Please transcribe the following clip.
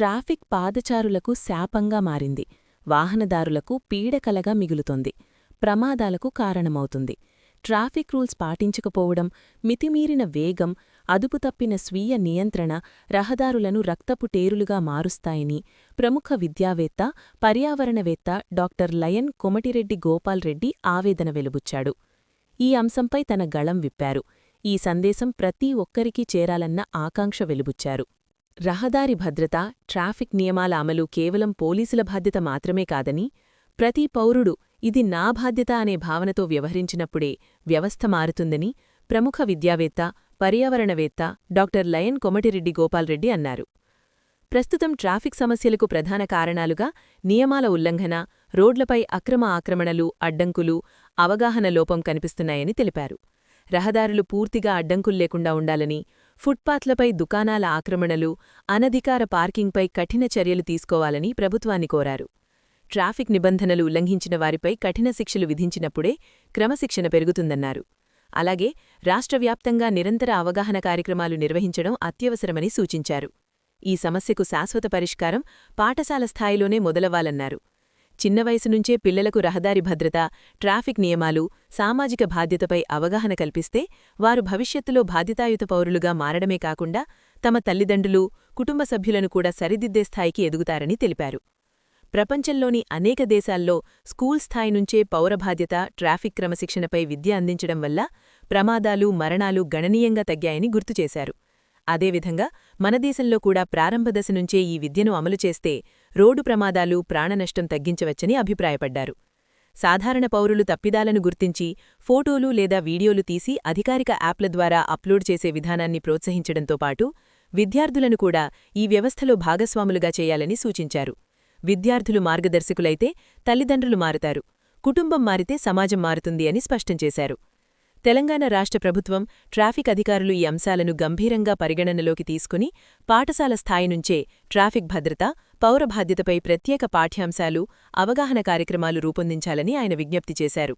Traffic పాదచారులకు శాపంగా మారింది. వాహనదారులకు పీడకలగా మిగులుతుంది. ప్రమాదాలకు కారణమవుతుంది. ట్రాఫిక్ రూల్స్ పాటించకపోవడం మితిమీరిన వేగం అదుపుతప్పిన స్వీయ నియంత్రణ రహదారులను రక్తపు టేరులుగా మారుస్తాయని ప్రముఖ విద్యావేత్త పర్యావరణవేత్త డాక్టర్ లయన్ కొమటిరెడ్డి గోపాల్ రెడ్డి ఆవేదన వెలుబుచ్చాడు. ఈ అంశంపై తన గళం విప్పారు. ఈ సందేశం ప్రతి ఒక్కరికీ చేరాలన్న ఆకాంక్ష వెలుబుచ్చారు. రహదారి భద్రత ట్రాఫిక్ నియమాల అమలు కేవలం పోలీసుల బాధ్యత మాత్రమే కాదని ప్రతి పౌరుడు ఇది నా బాధ్యత అనే భావనతో వ్యవహరించినప్పుడే వ్యవస్థ మారుతుందని ప్రముఖ విద్యావేత్త పర్యావరణవేత్త డాక్టర్ లయన్ కొమటిరెడ్డి గోపాల్రెడ్డి అన్నారు. ప్రస్తుతం ట్రాఫిక్ సమస్యలకు ప్రధాన కారణాలుగా నియమాల ఉల్లంఘన రోడ్లపై అక్రమ ఆక్రమణలు అడ్డంకులు అవగాహన లోపం కనిపిస్తున్నాయని తెలిపారు. రహదారులు పూర్తిగా అడ్డంకుల్లేకుండా ఉండాలని ఫుట్పాత్లపై దుకాణాల ఆక్రమణలు అనధికార పార్కింగ్పై కఠిన చర్యలు తీసుకోవాలని ప్రభుత్వాన్ని కోరారు. ట్రాఫిక్ నిబంధనలు ఉల్లంఘించిన వారిపై కఠిన శిక్షలు విధించినప్పుడే క్రమశిక్షణ పెరుగుతుందన్నారు. అలాగే రాష్ట్రవ్యాప్తంగా నిరంతర అవగాహన కార్యక్రమాలు నిర్వహించడం అత్యవసరమని సూచించారు. ఈ సమస్యకు శాశ్వత పరిష్కారం పాఠశాల స్థాయిలోనే మొదలవ్వాలన్నారు. చిన్న వయసు నుంచే పిల్లలకు రహదారి భద్రత ట్రాఫిక్ నియమాలు సామాజిక బాధ్యతపై అవగాహన కల్పిస్తే వారు భవిష్యత్తులో బాధ్యతాయుత పౌరులుగా మారడమే కాకుండా తమ తల్లిదండ్రులు కుటుంబ సభ్యులను కూడా సరిదిద్దే స్థాయికి ఎదుగుతారని తెలిపారు. ప్రపంచంలోని అనేక దేశాల్లో స్కూల్ స్థాయి నుంచే పౌరబాధ్యత ట్రాఫిక్ క్రమశిక్షణపై విద్య అందించడం వల్ల ప్రమాదాలు మరణాలు గణనీయంగా తగ్గాయని గుర్తుచేశారు అదేవిధంగా మన దేశంలో కూడా ప్రారంభ దశ నుంచే ఈ విద్యను అమలు చేస్తే రోడ్డు ప్రమాదాలు ప్రాణనష్టం తగ్గించవచ్చని అభిప్రాయపడ్డారు. సాధారణ పౌరులు తప్పిదాలను గుర్తించి ఫోటోలు లేదా వీడియోలు తీసి అధికారిక యాప్ల ద్వారా అప్లోడ్ చేసే విధానాన్ని ప్రోత్సహించడంతో పాటు విద్యార్థులను కూడా ఈ వ్యవస్థలో భాగస్వాములుగా చేయాలని సూచించారు. విద్యార్థులు మార్గదర్శకులైతే తల్లిదండ్రులు మారుతారు. కుటుంబం మారితే సమాజం మారుతుంది అని స్పష్టం చేశారు. తెలంగాణ రాష్ట్ర ప్రభుత్వం ట్రాఫిక్ అధికారులు ఈ అంశాలను గంభీరంగా పరిగణనలోకి తీసుకుని పాఠశాల స్థాయి నుంచే ట్రాఫిక్ భద్రత పౌర బాధ్యతపై ప్రత్యేక పాఠ్యాంశాలు అవగాహన కార్యక్రమాలు రూపొందించాలని ఆయన విజ్ఞప్తి చేశారు.